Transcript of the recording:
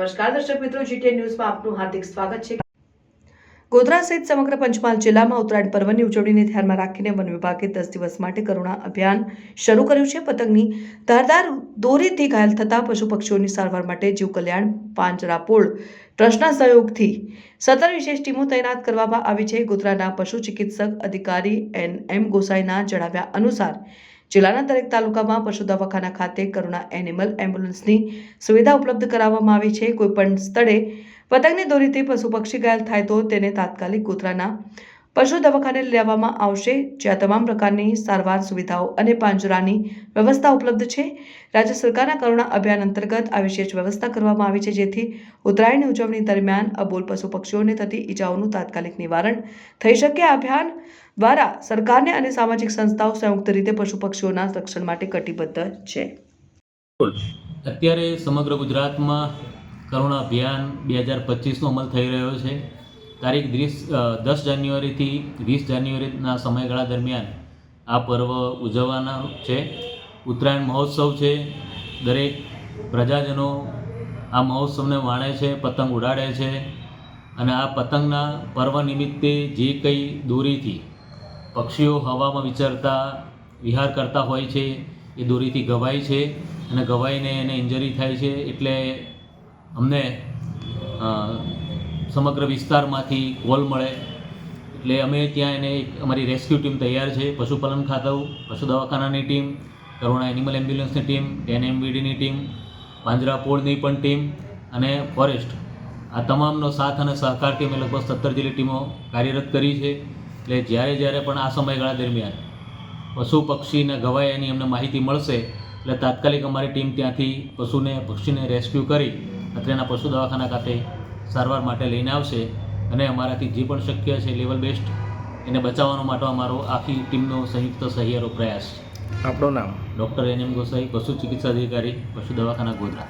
નમસ્કાર. દર્શક મિત્રો જીટીએ ન્યૂઝમાં આપનું હાર્દિક સ્વાગત છે. ગોધરા સહિત સમગ્ર પંચમહાલ જિલ્લામાં ઉત્તરાયણ પર્વની ઉજવણીને ધ્યાનમાં રાખીને વન વિભાગે દસ દિવસ માટે કરુણા અભિયાન શરૂ કર્યું છે. પતંગની ધારદાર દોરીથી ઘાયલ થતા પશુ પક્ષીઓની સારવાર માટે જીવ કલ્યાણ પાંજરાપોળ ટ્રસ્ટના સહયોગથી સત્તર વિશેષ ટીમો તૈનાત કરવામાં આવી છે. ગોધરાના પશુ ચિકિત્સક અધિકારી એન એમ ગોસાઈના જણાવ્યા અનુસાર જિલ્લાના દરેક તાલુકામાં પશુ દવાખાના ખાતે કરુણા એનિમલ એમ્બ્યુલન્સની સુવિધા ઉપલબ્ધ કરાવવામાં આવી છે. કોઈપણ સ્થળે પતંગની દોરીથી પશુ પક્ષી ઘાયલ થાય તો તેને તાત્કાલિક ગોધરાના પશુ દવાખાને લેવામાં આવશે, જ્યાં તમામ પ્રકારની સારવાર સુવિધાઓ અને પાંજરાની વ્યવસ્થા ઉપલબ્ધ છે. રાજ્ય સરકારના કરુણા અભિયાન અંતર્ગત આ વિશેષ વ્યવસ્થા કરવામાં આવી છે, જેથી ઉત્તરાયણની ઉજવણી દરમિયાન અબોલ પશુ પક્ષીઓને થતી ઈજાઓનું તાત્કાલિક નિવારણ થઈ શકે. આ અભિયાન દ્વારા સરકારને અને સામાજિક સંસ્થાઓ સંયુક્ત રીતે પશુ પક્ષીઓના રક્ષણ માટે કટિબદ્ધ છે. અત્યારે સમગ્ર ગુજરાતમાં કરુણા અભિયાન બે હજાર પચીસનો અમલ થઈ રહ્યો છે. તારીખ ત્રીસ દસ જાન્યુઆરીથી વીસ જાન્યુઆરીના સમયગાળા દરમિયાન આ પર્વ ઉજવવાના છે. ઉત્તરાયણ મહોત્સવ છે. દરેક પ્રજાજનો આ મહોત્સવને માણે છે, પતંગ ઉડાડે છે અને આ પતંગના પર્વ નિમિત્તે જે કંઈ દોરીથી પક્ષીઓ હવામાં વિચરતા, વિહાર કરતા હોય છે, એ દોરીથી ગવાય છે અને ગવાઈને એને ઇન્જરી થાય છે એટલે અમને સમગ્ર વિસ્તારમાંથી કોલ મળે. એટલે અમે ત્યાં એને એક અમારી રેસ્ક્યુ ટીમ તૈયાર છે. પશુપાલન ખાતું પશુ દવાખાનાની ટીમ, કરુણા એનિમલ એમ્બ્યુલન્સની ટીમ, એનએમવીડીની ટીમ પાંજરાપોળની પણ ટીમ અને ફોરેસ્ટ. આ તમામનો સાથ અને સહકારથી અમે લગભગ સત્તર જેટલી ટીમો કાર્યરત કરી છે. એટલે જ્યારે જ્યારે પણ આ સમયગાળા દરમિયાન પશુ પક્ષીને ગવાય એની અમને માહિતી મળશે, એટલે તાત્કાલિક અમારી ટીમ ત્યાંથી પશુને, પક્ષીને રેસ્ક્યુ કરી અત્રેના પશુ દવાખાના ખાતે સારવાર માટે લઈને આવશે અને અમારાથી જે પણ શક્ય છે લેવલ બેસ્ટ એને બચાવવાનો માટે અમારો આખી ટીમનો સંયુક્ત સહિયારો પ્રયાસ. છે આપણું નામ? ડૉક્ટર એન એમ ગોસાઈ પશુ ચિકિત્સા અધિકારી પશુ દવાખાના ગોધરા.